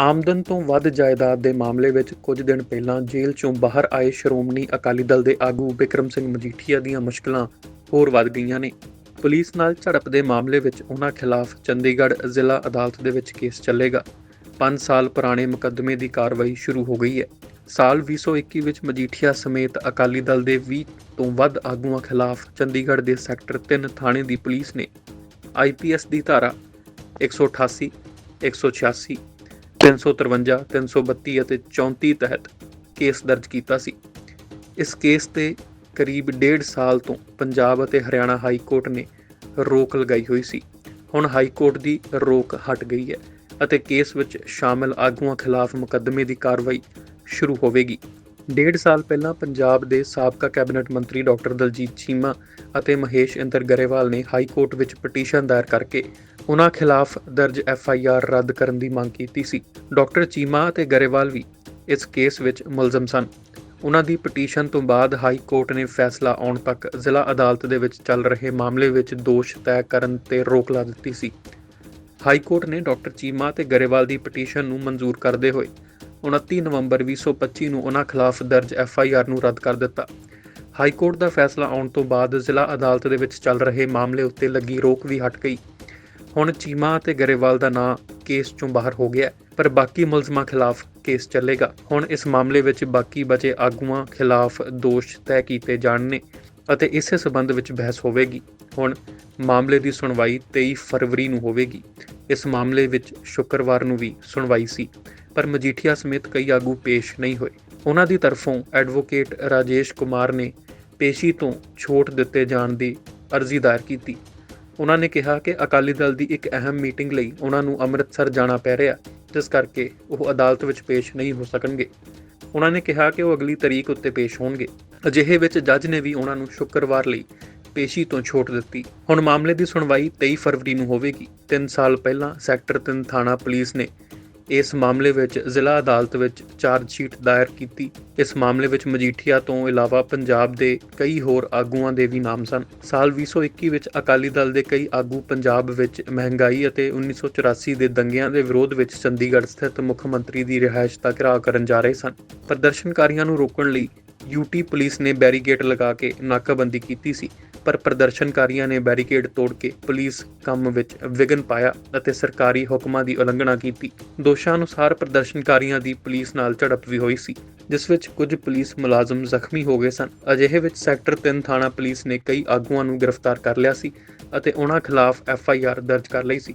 ਆਮਦਨ ਤੋਂ ਵੱਧ ਜਾਇਦਾਦ ਦੇ ਮਾਮਲੇ ਵਿੱਚ ਕੁਝ ਦਿਨ ਪਹਿਲਾਂ ਜੇਲ੍ਹ ਚੋਂ ਬਾਹਰ ਆਏ ਸ਼੍ਰੋਮਣੀ ਅਕਾਲੀ ਦਲ ਦੇ ਆਗੂ ਬਿਕਰਮ ਸਿੰਘ ਮਜੀਠੀਆ ਦੀਆਂ ਮੁਸ਼ਕਲਾਂ ਹੋਰ ਵੱਧ ਗਈਆਂ ਨੇ। ਪੁਲਿਸ ਨਾਲ ਝੜਪ ਦੇ ਮਾਮਲੇ ਵਿੱਚ ਉਹਨਾਂ ਖਿਲਾਫ ਚੰਡੀਗੜ੍ਹ ਜ਼ਿਲ੍ਹਾ ਅਦਾਲਤ ਦੇ ਵਿੱਚ ਕੇਸ ਚੱਲੇਗਾ। 5 ਸਾਲ ਪੁਰਾਣੇ ਮੁਕੱਦਮੇ ਦੀ ਕਾਰਵਾਈ ਸ਼ੁਰੂ ਹੋ ਗਈ ਹੈ। ਸਾਲ 2021 ਵਿੱਚ ਮਜੀਠੀਆ ਸਮੇਤ ਅਕਾਲੀ ਦਲ ਦੇ 20 ਤੋਂ ਵੱਧ ਆਗੂਆਂ ਖਿਲਾਫ ਚੰਡੀਗੜ੍ਹ ਦੇ ਸੈਕਟਰ 3 ਥਾਣੇ ਦੀ ਪੁਲਿਸ ਨੇ ਆਈਪੀਐਸ ਦੀ ਧਾਰਾ 188 186 353 332 ਅਤੇ 34 ਤਹਿਤ ਕੇਸ ਦਰਜ ਕੀਤਾ ਸੀ। ਇਸ ਕੇਸ ਤੇ ਕਰੀਬ ਡੇਢ ਸਾਲ ਤੋਂ ਪੰਜਾਬ ਅਤੇ ਹਰਿਆਣਾ ਹਾਈ ਕੋਰਟ ਨੇ ਰੋਕ ਲਗਾਈ ਹੋਈ ਸੀ। ਹੁਣ ਹਾਈ ਕੋਰਟ ਦੀ ਰੋਕ ਹਟ ਗਈ ਹੈ ਅਤੇ ਕੇਸ ਵਿੱਚ ਸ਼ਾਮਲ ਆਗੂਆਂ ਖਿਲਾਫ ਮੁਕੱਦਮੇ ਦੀ ਕਾਰਵਾਈ ਸ਼ੁਰੂ ਹੋਵੇਗੀ। ਡੇਢ ਸਾਲ ਪਹਿਲਾਂ ਪੰਜਾਬ ਦੇ ਸਾਬਕਾ ਕੈਬਨਿਟ ਮੰਤਰੀ ਡਾਕਟਰ ਦਲਜੀਤ ਚੀਮਾ ਅਤੇ ਮਹੇਸ਼ ਇੰਦਰ ਗਰੇਵਾਲ ਨੇ ਹਾਈ ਕੋਰਟ ਵਿੱਚ ਪਟੀਸ਼ਨ ਦਾਇਰ ਕਰਕੇ ਉਹਨਾਂ ਖਿਲਾਫ ਦਰਜ ਐਫ ਆਈ ਆਰ ਰੱਦ ਕਰਨ ਦੀ ਮੰਗ ਕੀਤੀ ਸੀ। ਡਾਕਟਰ ਚੀਮਾ ਅਤੇ ਗਰੇਵਾਲ ਵੀ ਇਸ ਕੇਸ ਵਿੱਚ ਮੁਲਜ਼ਮ ਸਨ। ਉਹਨਾਂ ਦੀ ਪਟੀਸ਼ਨ ਤੋਂ ਬਾਅਦ ਹਾਈ ਕੋਰਟ ਨੇ ਫੈਸਲਾ ਆਉਣ ਤੱਕ ਜ਼ਿਲ੍ਹਾ ਅਦਾਲਤ ਦੇ ਵਿੱਚ ਚੱਲ ਰਹੇ ਮਾਮਲੇ ਵਿੱਚ ਦੋਸ਼ ਤੈਅ ਕਰਨ ਤੇ ਰੋਕ ਲਾ ਦਿੱਤੀ ਸੀ। ਹਾਈ ਕੋਰਟ ਨੇ ਡਾਕਟਰ ਚੀਮਾ ਤੇ ਗਰੇਵਾਲ ਦੀ ਪਟੀਸ਼ਨ ਨੂੰ ਮਨਜ਼ੂਰ ਕਰਦੇ ਹੋਏ 29 ਨਵੰਬਰ 2025 ਨੂੰ ਉਹਨਾਂ ਖਿਲਾਫ ਦਰਜ ਐਫ ਆਈ ਆਰ ਨੂੰ ਰੱਦ ਕਰ ਦਿੱਤਾ। ਹਾਈ ਕੋਰਟ ਦਾ ਫੈਸਲਾ ਆਉਣ ਤੋਂ ਬਾਅਦ ਜ਼ਿਲ੍ਹਾ ਅਦਾਲਤ ਦੇ ਵਿੱਚ ਚੱਲ ਰਹੇ ਮਾਮਲੇ ਉੱਤੇ ਲੱਗੀ ਰੋਕ ਵੀ ਹਟ ਗਈ। ਹੁਣ ਚੀਮਾ ਅਤੇ ਗਰੇਵਾਲ ਦਾ ਨਾਂ ਕੇਸ ਚੋਂ ਬਾਹਰ ਹੋ ਗਿਆ ਪਰ ਬਾਕੀ ਮੁਲਜ਼ਮਾਂ ਖਿਲਾਫ ਕੇਸ ਚੱਲੇਗਾ। ਹੁਣ ਇਸ ਮਾਮਲੇ ਵਿੱਚ ਬਾਕੀ ਬਚੇ ਆਗੂਆਂ ਖਿਲਾਫ ਦੋਸ਼ ਤੈਅ ਕੀਤੇ ਜਾਣ ਨੇ ਅਤੇ ਇਸੇ ਸਬੰਧ ਵਿੱਚ ਬਹਿਸ ਹੋਵੇਗੀ। ਹੁਣ ਮਾਮਲੇ ਦੀ ਸੁਣਵਾਈ 23 ਫਰਵਰੀ ਨੂੰ ਹੋਵੇਗੀ। ਇਸ ਮਾਮਲੇ ਵਿੱਚ ਸ਼ੁੱਕਰਵਾਰ ਨੂੰ ਵੀ ਸੁਣਵਾਈ ਸੀ, ਪਰ ਮਜੀਠੀਆ ਸਮੇਤ ਕਈ ਆਗੂ ਪੇਸ਼ ਨਹੀਂ ਹੋਏ। ਉਹਨਾਂ ਦੀ ਤਰਫੋਂ ਐਡਵੋਕੇਟ ਰਾਜੇਸ਼ ਕੁਮਾਰ ਨੇ ਪੇਸ਼ੀ ਤੋਂ ਛੋਟ ਦਿੱਤੇ ਜਾਣ ਦੀ ਅਰਜ਼ੀ ਦਾਇਰ ਕੀਤੀ। ਉਹਨਾਂ ਨੇ ਕਿਹਾ ਕਿ ਅਕਾਲੀ ਦਲ ਦੀ ਇੱਕ ਅਹਿਮ ਮੀਟਿੰਗ ਲਈ ਉਹਨਾਂ ਨੂੰ ਅੰਮ੍ਰਿਤਸਰ ਜਾਣਾ ਪੈ ਰਿਹਾ, ਜਿਸ ਕਰਕੇ ਉਹ ਅਦਾਲਤ ਵਿੱਚ ਪੇਸ਼ ਨਹੀਂ ਹੋ ਸਕਣਗੇ। ਉਹਨਾਂ ਨੇ ਕਿਹਾ ਕਿ ਉਹ ਅਗਲੀ ਤਰੀਕ ਉੱਤੇ ਪੇਸ਼ ਹੋਣਗੇ। ਅਜਿਹੇ ਵਿੱਚ ਜੱਜ ਨੇ ਵੀ ਉਹਨਾਂ ਨੂੰ ਸ਼ੁੱਕਰਵਾਰ ਲਈ ਪੇਸ਼ੀ ਤੋਂ ਛੋਟ ਦਿੱਤੀ। ਹੁਣ ਮਾਮਲੇ ਦੀ ਸੁਣਵਾਈ 23 ਫਰਵਰੀ ਨੂੰ ਹੋਵੇਗੀ। 3 ਸਾਲ ਪਹਿਲਾਂ ਸੈਕਟਰ 3 ਥਾਣਾ ਪੁਲਿਸ ਨੇ ਇਸ ਮਾਮਲੇ ਵਿੱਚ ਜ਼ਿਲ੍ਹਾ ਅਦਾਲਤ ਵਿੱਚ ਚਾਰਜ ਸ਼ੀਟ ਦਾਇਰ ਕੀਤੀ। ਇਸ ਮਾਮਲੇ ਵਿੱਚ ਮਜੀਠੀਆ ਤੋਂ ਇਲਾਵਾ ਪੰਜਾਬ ਦੇ ਕਈ ਹੋਰ ਆਗੂਆਂ ਦੇ ਵੀ ਨਾਮ ਸਨ। ਸਾਲ 2021 ਵਿੱਚ ਅਕਾਲੀ ਦਲ ਦੇ ਕਈ ਆਗੂ ਪੰਜਾਬ ਵਿੱਚ ਮਹਿੰਗਾਈ ਅਤੇ 1984 ਦੇ ਦੰਗਿਆਂ ਦੇ ਵਿਰੋਧ ਵਿੱਚ ਚੰਡੀਗੜ੍ਹ ਸਥਿਤ ਮੁੱਖ ਮੰਤਰੀ ਦੀ ਰਿਹਾਇਸ਼ ਦਾ ਘਿਰਾਓ ਕਰਨ ਜਾ ਰਹੇ ਸਨ। ਪ੍ਰਦਰਸ਼ਨਕਾਰੀਆਂ ਨੂੰ ਰੋਕਣ ਲਈ ਯੂਟੀ ਪੁਲਿਸ ਨੇ ਬੈਰੀਕੇਡ ਲਗਾ ਕੇ ਨਾਕਾਬੰਦੀ ਕੀਤੀ ਸੀ, ਪਰ ਪ੍ਰਦਰਸ਼ਨਕਾਰੀਆਂ ਨੇ ਬੈਰੀਕੇਡ ਤੋੜ ਕੇ ਪੁਲਿਸ ਕੰਮ ਵਿੱਚ ਵਿਘਨ ਪਾਇਆ ਅਤੇ ਸਰਕਾਰੀ ਹੁਕਮਾਂ ਦੀ ਉਲੰਘਣਾ ਕੀਤੀ। ਦੋਸ਼ਾਂ ਅਨੁਸਾਰ ਪ੍ਰਦਰਸ਼ਨਕਾਰੀਆਂ ਦੀ ਪੁਲਿਸ ਨਾਲ ਝੜਪ ਵੀ ਹੋਈ ਸੀ, ਜਿਸ ਵਿੱਚ ਕੁਝ ਪੁਲਿਸ ਮੁਲਾਜ਼ਮ ਜ਼ਖਮੀ ਹੋ ਗਏ ਸਨ। ਅਜਿਹੇ ਵਿੱਚ ਸੈਕਟਰ 3 ਥਾਣਾ ਪੁਲਿਸ ਨੇ ਕਈ ਆਗੂਆਂ ਨੂੰ ਗ੍ਰਿਫਤਾਰ ਕਰ ਲਿਆ ਸੀ ਅਤੇ ਉਹਨਾਂ ਖਿਲਾਫ ਐਫ ਆਈ ਆਰ ਦਰਜ ਕਰ ਲਈ ਸੀ।